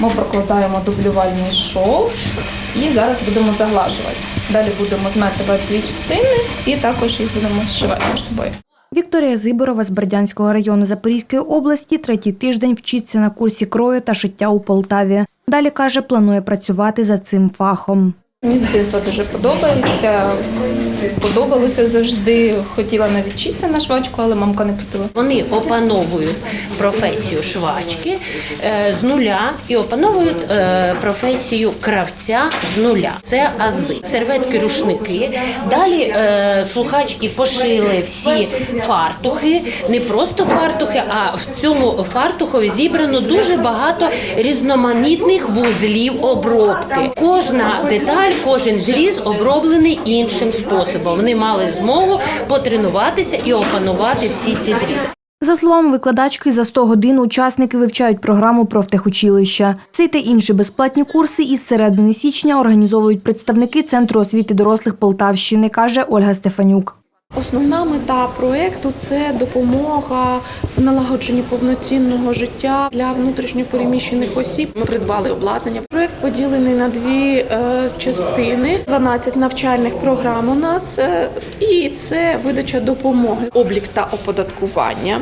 Ми прокладаємо дублювальний шов і зараз будемо заглажувати. Далі будемо зметувати дві частини і також їх будемо зшивати між собою. Вікторія Зиборова з Бердянського району Запорізької області третій тиждень вчиться на курсі крою та шиття у Полтаві. Далі каже, планує працювати за цим фахом. Мені з дитинства дуже подобається. Подобалося завжди. Хотіла навіть вчитися на швачку, але мамка не пустила. Вони опановують професію швачки е, з нуля і опановують е, професію кравця з нуля. Це ази, серветки, рушники. Далі е, слухачки пошили всі фартухи, не просто фартухи, а в цьому фартухові зібрано дуже багато різноманітних вузлів обробки. Кожна деталь, кожен зріз оброблений іншим способом. Вони мали змогу потренуватися і опанувати всі ці зрізи. За словами викладачки, за 100 годин учасники вивчають програму профтехучилища. Цей та інші безплатні курси із середини січня організовують представники Центру освіти дорослих Полтавщини, каже Ольга Стефанюк. Основна мета проекту це допомога в налагодженні повноцінного життя для внутрішньопереміщених осіб. Ми придбали обладнання. Проект поділений на дві е, частини: 12 навчальних програм у нас, е, і це видача допомоги, облік та оподаткування.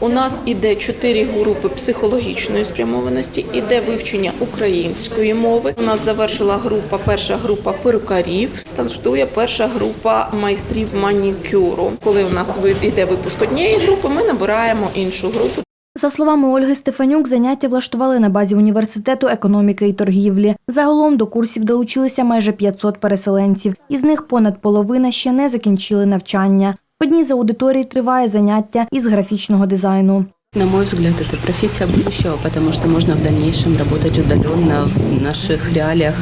У нас іде чотири групи психологічної спрямованості, іде вивчення української мови. У нас завершила група, перша група перукарів. Стартує перша група майстрів манікюру. Коли у нас іде випуск однієї групи, ми набираємо іншу групу. За словами Ольги Стефанюк, заняття влаштували на базі університету економіки і торгівлі. Загалом до курсів долучилися майже 500 переселенців. Із них понад половина ще не закінчили навчання. В одній з аудиторій триває заняття із графічного дизайну. На мой взгляд, это профессия будущего, потому что можно в дальнейшем работать удаленно в наших реалиях,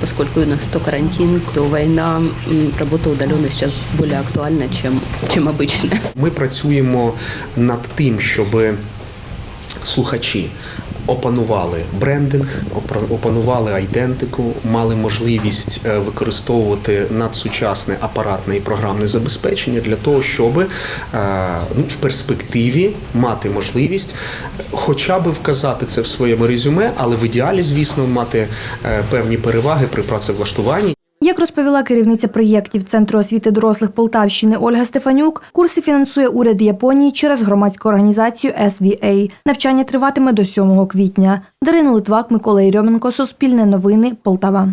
поскольку у нас то карантин, то война. Работа удаленно сейчас более актуальна, чем, чем обычно. Ми працюємо над тим, щоб слухачі опанували брендинг, опанували айдентику, мали можливість е, використовувати надсучасне апаратне і програмне забезпечення для того, щоб е, ну, в перспективі мати можливість хоча б вказати це в своєму резюме, але в ідеалі, звісно, мати е, певні переваги при працевлаштуванні. Як розповіла керівниця проєктів Центру освіти дорослих Полтавщини Ольга Стефанюк, курси фінансує уряд Японії через громадську організацію SVA. Навчання триватиме до 7 квітня. Дарина Литвак, Микола Єрьоменко, Суспільне новини, Полтава.